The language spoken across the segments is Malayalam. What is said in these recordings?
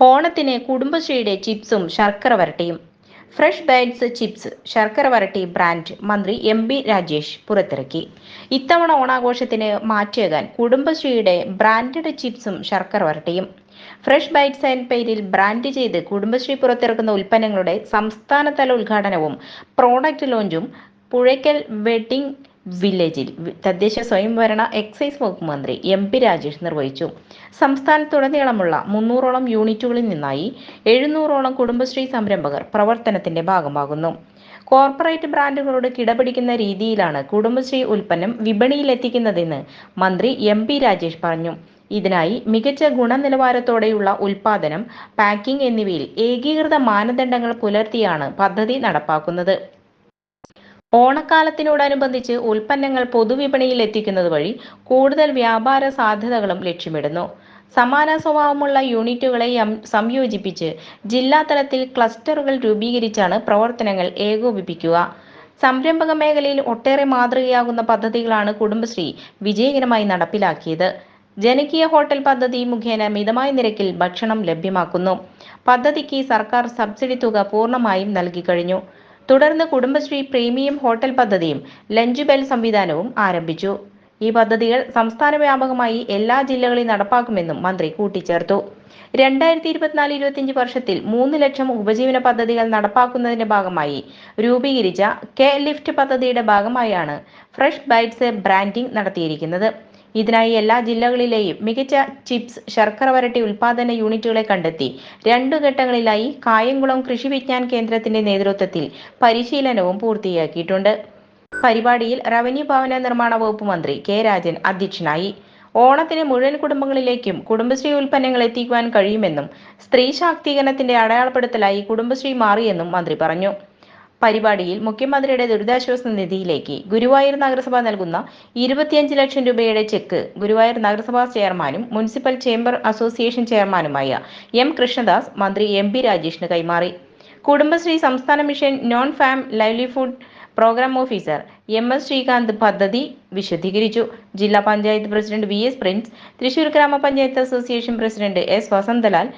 ഓണത്തിന് കുടുംബശ്രീയുടെ ചിപ്സും ശർക്കര വരട്ടിയും. ഫ്രഷ് ബൈറ്റ്സ് ചിപ്സ് ശർക്കര വരട്ടി ബ്രാൻഡ് മന്ത്രി എം ബി രാജേഷ് പുറത്തിറക്കി. ഇത്തവണ ഓണാഘോഷത്തിന് മാറ്റിയേകാൻ കുടുംബശ്രീയുടെ ബ്രാൻഡഡ് ചിപ്സും ശർക്കര വരട്ടിയും. ഫ്രഷ് ബൈറ്റ്സ് എന്ന പേരിൽ ബ്രാൻഡ് ചെയ്ത് കുടുംബശ്രീ പുറത്തിറക്കുന്ന ഉൽപ്പന്നങ്ങളുടെ സംസ്ഥാനതല ഉദ്ഘാടനവും പ്രോഡക്റ്റ് ലോഞ്ചും പുഴയ്ക്കൽ വെഡിംഗ് വില്ലേജിൽ തദ്ദേശ സ്വയംഭരണ എക്സൈസ് വകുപ്പ് മന്ത്രി എം പി രാജേഷ് നിർവഹിച്ചു. സംസ്ഥാനത്തുടനീളമുള്ള മുന്നൂറോളം യൂണിറ്റുകളിൽ നിന്നായി എഴുന്നൂറോളം കുടുംബശ്രീ സംരംഭകർ പ്രവർത്തനത്തിന്റെ ഭാഗമാകുന്നു. കോർപ്പറേറ്റ് ബ്രാൻഡുകളോട് കിടപിടിക്കുന്ന രീതിയിലാണ് കുടുംബശ്രീ ഉൽപ്പന്നം വിപണിയിലെത്തിക്കുന്നതെന്ന് മന്ത്രി എം പി രാജേഷ് പറഞ്ഞു. ഇതിനായി മികച്ച ഗുണനിലവാരത്തോടെയുള്ള ഉൽപാദനം പാക്കിംഗ് എന്നിവയിൽ ഏകീകൃത മാനദണ്ഡങ്ങൾ പുലർത്തിയാണ് പദ്ധതി നടപ്പാക്കുന്നത്. ഓണക്കാലത്തിനോടനുബന്ധിച്ച് ഉൽപ്പന്നങ്ങൾ പൊതുവിപണിയിൽ എത്തിക്കുന്നത് വഴി കൂടുതൽ വ്യാപാര സാധ്യതകളും ലക്ഷ്യമിടുന്നു. സമാന സ്വഭാവമുള്ള യൂണിറ്റുകളെ സംയോജിപ്പിച്ച് ജില്ലാതലത്തിൽ ക്ലസ്റ്ററുകൾ രൂപീകരിച്ചാണ് പ്രവർത്തനങ്ങൾ ഏകോപിപ്പിക്കുക. സംരംഭക മേഖലയിൽ ഒട്ടേറെ മാതൃകയാകുന്ന പദ്ധതികളാണ് കുടുംബശ്രീ വിജയകരമായി നടപ്പിലാക്കിയത്. ജനകീയ ഹോട്ടൽ പദ്ധതി മുഖേന മിതമായ നിരക്കിൽ ഭക്ഷണം ലഭ്യമാക്കുന്നു. പദ്ധതിക്ക് സർക്കാർ സബ്സിഡി തുക പൂർണമായും നൽകിക്കഴിഞ്ഞു തുടർന്ന് കുടുംബശ്രീ പ്രീമിയം ഹോട്ടൽ പദ്ധതിയും ലഞ്ച് ബെൽ സംവിധാനവും ആരംഭിച്ചു. ഈ പദ്ധതികൾ സംസ്ഥാന വ്യാപകമായി എല്ലാ ജില്ലകളിൽ നടപ്പാക്കുമെന്നും മന്ത്രി കൂട്ടിച്ചേർത്തു. രണ്ടായിരത്തി ഇരുപത്തിനാല് ഇരുപത്തിയഞ്ച് വർഷത്തിൽ മൂന്ന് ലക്ഷം ഉപജീവന പദ്ധതികൾ നടപ്പാക്കുന്നതിന്റെ ഭാഗമായി രൂപീകരിച്ച കെ ലിഫ്റ്റ് പദ്ധതിയുടെ ഭാഗമായാണ് ഫ്രഷ് ബൈറ്റ്സ് ബ്രാൻഡിംഗ് നടത്തിയിരിക്കുന്നത്. ഇതിനായി എല്ലാ ജില്ലകളിലെയും മികച്ച ചിപ്സ് ശർക്കര വരട്ടി ഉൽപാദന യൂണിറ്റുകളെ കണ്ടെത്തി. രണ്ടു ഘട്ടങ്ങളിലായി കായംകുളം കൃഷി വിജ്ഞാൻ കേന്ദ്രത്തിന്റെ നേതൃത്വത്തിൽ പരിശീലനവും പൂർത്തിയാക്കിയിട്ടുണ്ട്. പരിപാടിയിൽ റവന്യൂ ഭവന നിർമ്മാണ വകുപ്പ് മന്ത്രി കെ രാജൻ അധ്യക്ഷനായി. ഓണത്തിന് മുഴുവൻ കുടുംബങ്ങളിലേക്കും കുടുംബശ്രീ ഉൽപ്പന്നങ്ങൾ എത്തിക്കുവാൻ കഴിയുമെന്നും സ്ത്രീ ശാക്തീകരണത്തിന്റെ അടയാളപ്പെടുത്തലായി കുടുംബശ്രീ മാറിയെന്നും മന്ത്രി പറഞ്ഞു. പരിപാടിയിൽ മുഖ്യമന്ത്രിയുടെ ദുരിതാശ്വാസ നിധിയിലേക്ക് ഗുരുവായൂർ നഗരസഭ നൽകുന്ന ഇരുപത്തിയഞ്ച് ലക്ഷം രൂപയുടെ ചെക്ക് ഗുരുവായൂർ നഗരസഭാ ചെയർമാനും മുനിസിപ്പൽ ചേംബർ അസോസിയേഷൻ ചെയർമാനുമായ എം കൃഷ്ണദാസ് മന്ത്രി എം പി രാജേഷിന് കൈമാറി. കുടുംബശ്രീ സംസ്ഥാന mission non farm livelihood programme officer M S Sreekanth പദ്ധതി വിശദീകരിച്ചു. ജില്ലാ panchayat president V S Prince Thrissur ഗ്രാമപഞ്ചായത്ത് association president S Vasanthalal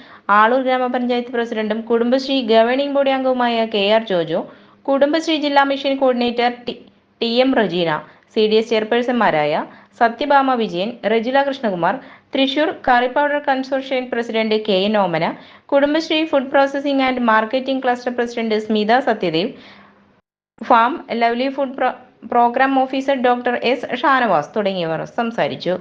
Aloor ഗ്രാമപഞ്ചായത്ത് പ്രസിഡന്റും കുടുംബശ്രീ ഗവേണിംഗ് ബോഡി അംഗവുമായ കെ ആർ ജോജോ കുടുംബശ്രീ ജില്ലാ mission coordinator T M Rajeena C D S ചെയർപേഴ്സൺമാരായ Sathyabhama Vijayan Rajila Krishnakumar Thrissur curry powder consortium president K N Omana Kudumbashree food processing and marketing cluster president Smitha Sathyadev farm livelihood programme officer doctor S Shanavas തുടങ്ങിയവർ സംസാരിച്ചു.